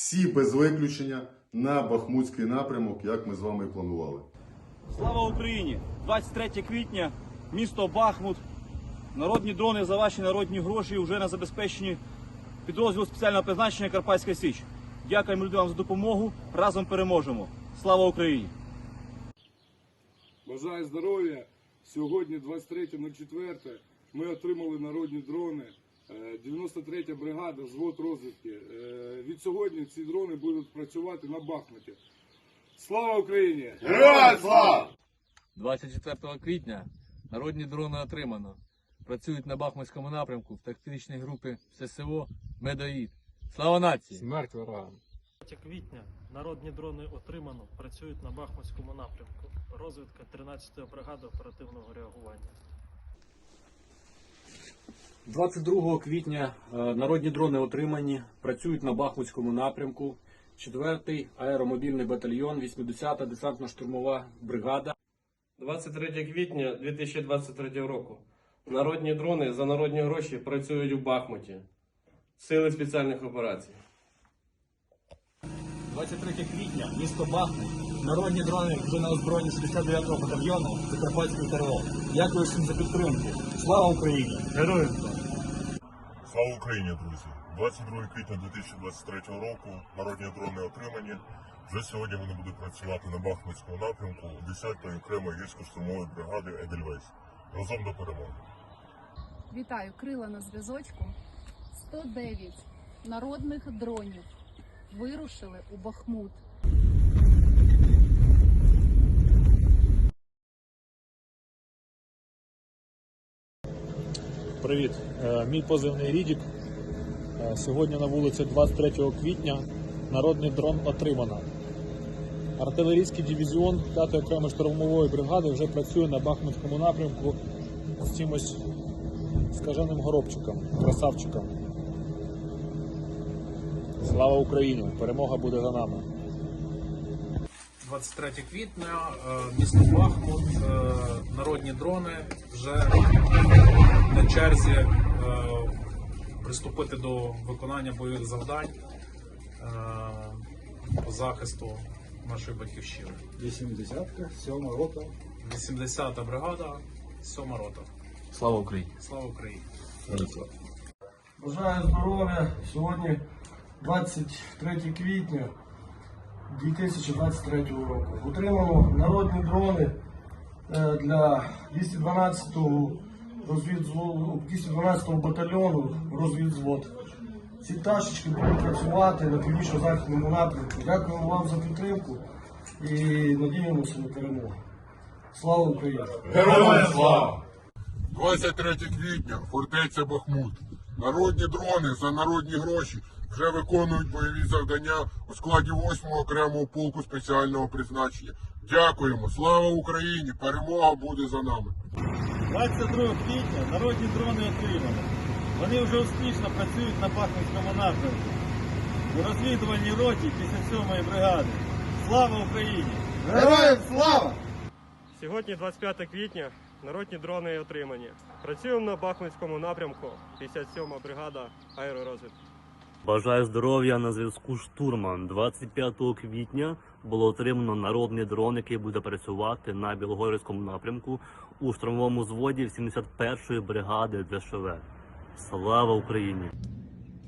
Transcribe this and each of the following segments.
всі без виключення на Бахмутський напрямок, як ми з вами і планували. Слава Україні! 23 квітня, місто Бахмут. Народні дрони за ваші народні гроші вже на забезпеченні підрозділу спеціального призначення Карпатська Січ. Дякуємо людям за допомогу. Разом переможемо. Слава Україні! Бажаю здоров'я. Сьогодні, 23.04, ми отримали народні дрони. Е, 93 бригада, взвод розвідки. Від сьогодні ці дрони будуть працювати на Бахмуті. Слава Україні! Героям слава! 24 квітня народні дрони отримано. Працюють на Бахмутському напрямку в тактичній групі ССО Медоїд. Слава нації! Смерть ворогам. 3 квітня народні дрони отримано, працюють на Бахмутському напрямку. Розвідка 13-ї бригади оперативного реагування. 22 квітня е, народні дрони отримані, працюють на Бахмутському напрямку. 4-й аеромобільний батальйон, 80-та десантно-штурмова бригада. 23 квітня 2023 року. Народні дрони за народні гроші працюють у Бахмуті. Сили спеціальних операцій. 23 квітня, місто Бахмут. Народні дрони вже на озброєнні 69-го батальйону Закарпатської ТРО. Дякую всім за підтримку. Слава Україні! Героям слава! Слава Україні, друзі! 22 квітня 2023 року народні дрони отримані. Вже сьогодні вони будуть працювати на Бахмутському напрямку 10-ї окремої гірсько-штурмової бригади Едельвейс. Разом до перемоги. Вітаю, крила на зв'язочку. 109 народних дронів вирушили у Бахмут. Привіт, Е, мій позивний Рідік. Е, Сьогодні на вулиці 23 квітня народний дрон отримано. Артилерійський дивізіон 5-ї окремої штурмової бригади вже працює на Бахмутському напрямку з чимось скаженим горобчиком, красавчиком. Слава Україні! Перемога буде за нами! 23 квітня, е, місто Бахмут, е, народні дрони вже на черзі е, приступити до виконання бойових завдань по захисту нашої батьківщини. 80-ка, 7 рота. 80-та бригада, 7 рота. Слава Україні! Слава Україні! Бажаю здоров'я. Сьогодні 23 квітня 2023 року. Отримано народні дрони е, для 212-го розвідзводу, 212-го батальйону розвідзвод. Ці пташечки будуть працювати на північно-західному напрямку. Дякуємо вам за підтримку і надіємося на перемогу. Слава Україні! Героям слава! 23 квітня, фортеця Бахмут. Народні дрони за народні гроші вже виконують бойові завдання у складі 8-го окремого полку спеціального призначення. Дякуємо! Слава Україні! Перемога буде за нами! 22 квітня народні дрони отримано. Вони вже успішно працюють на Бахмутському напрямку. У розвідувальній роті 57-ї бригади. Слава Україні! Героям слава! Сьогодні, 25 квітня, народні дрони отримані. Працюємо на Бахмутському напрямку. 57 бригада аеророзвідки. Бажаю здоров'я на зв'язку штурман. 25 квітня було отримано народний дрон, який буде працювати на Білогорівському напрямку у штурмовому зводі 71-ї бригади ДШВ. Слава Україні!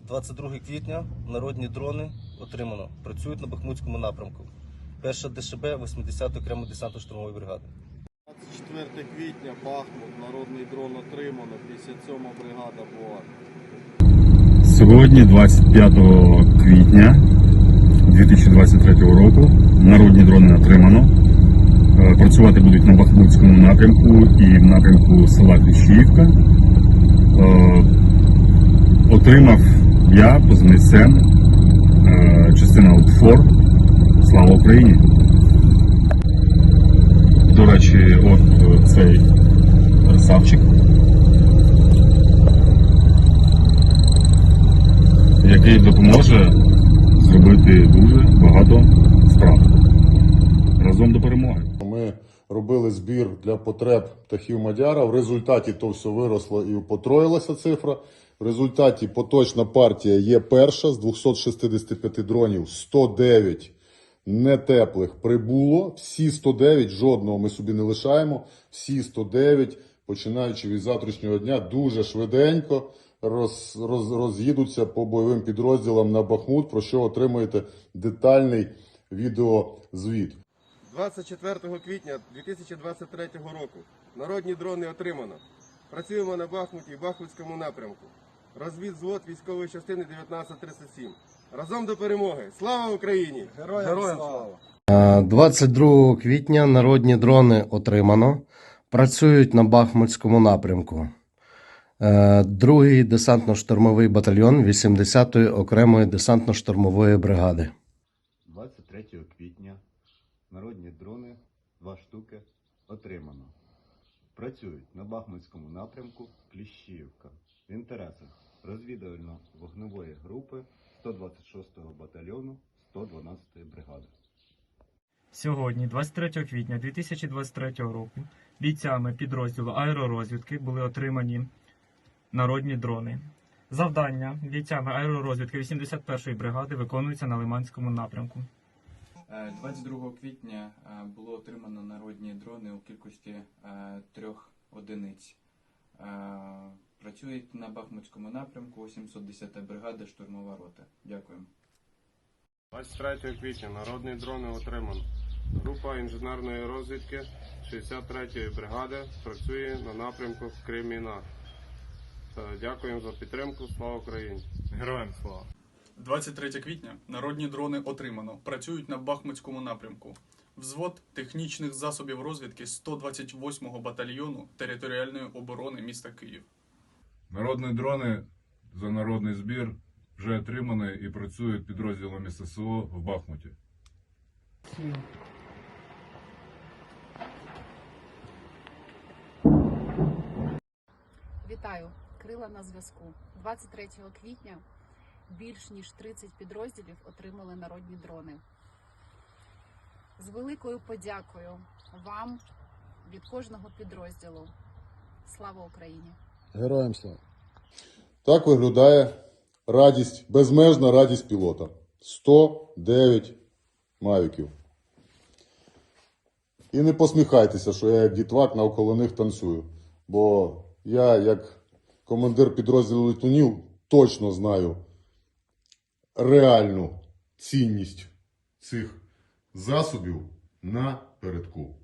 22 квітня народні дрони отримано. Працюють на Бахмутському напрямку. Перша ДШБ 80 окремо десантно штурмової бригади. 24 квітня, Бахмут, народний дрон отримано, 57 бригада БОА. Сьогодні, 25 квітня 2023 року, народні дрони отримано. Е, Працювати будуть на Бахмутському напрямку і в напрямку села Кліщіївка. Е, Отримав я позивний СЕН, е, частина УПФОР. Слава Україні! До речі, от цей красавчик. який допоможе зробити дуже багато справ. Разом до перемоги. Ми робили збір для потреб птахів Мадяра. В результаті то все виросло і потроїлася цифра. В результаті поточна партія є перша з 265 дронів, 109 нетеплих прибуло. Всі 109, жодного ми собі не лишаємо. Всі 109, починаючи від завтрашнього дня, дуже швиденько роз, роз, роз'їдуться по бойовим підрозділам на Бахмут, про що отримаєте детальний відеозвіт. 24 квітня 2023 року народні дрони отримано. Працюємо на Бахмуті і Бахмутському напрямку. Розвідзвод військової частини 1937. Разом до перемоги! Слава Україні! Героям, слава! Е, 22 квітня народні дрони отримано. Працюють на Бахмутському напрямку. Е, Другий десантно-штурмовий батальйон 80-ї окремої десантно-штурмової бригади. 23 квітня народні дрони, два штуки, отримано. Працюють на Бахмутському напрямку Кліщіївка в інтересах розвідувально-вогневої групи 126-го батальйону 112-ї бригади. Сьогодні, 23 квітня 2023 року, бійцями підрозділу аеророзвідки були отримані народні дрони. Завдання бійцями аеророзвідки 81-ї бригади виконується на Лиманському напрямку. Е, 22 квітня е, було отримано народні дрони у кількості е, трьох одиниць. Е, Працюють на Бахмутському напрямку 710 бригада штурмова рота. Дякую. 23 квітня народні дрони отримано. Група інженерної розвідки 63-ї бригади працює на напрямку Креміна. Та Дякуємо за підтримку. Слава Україні! Героям слава! 23 квітня народні дрони отримано. Працюють на Бахмутському напрямку. Взвод технічних засобів розвідки 128-го батальйону територіальної оборони міста Київ. Народні дрони за народний збір вже отримані і працюють підрозділами ССО в Бахмуті. Вітаю! Крила на зв'язку. 23 квітня більш ніж 30 підрозділів отримали народні дрони. З великою подякою вам від кожного підрозділу. Слава Україні! Героям слава! Так виглядає радість, безмежна радість пілота. 109 мавіків. І не посміхайтеся, що я як дітвак навколо них танцюю. Бо я, як командир підрозділу летунів, точно знаю реальну цінність цих засобів на передку.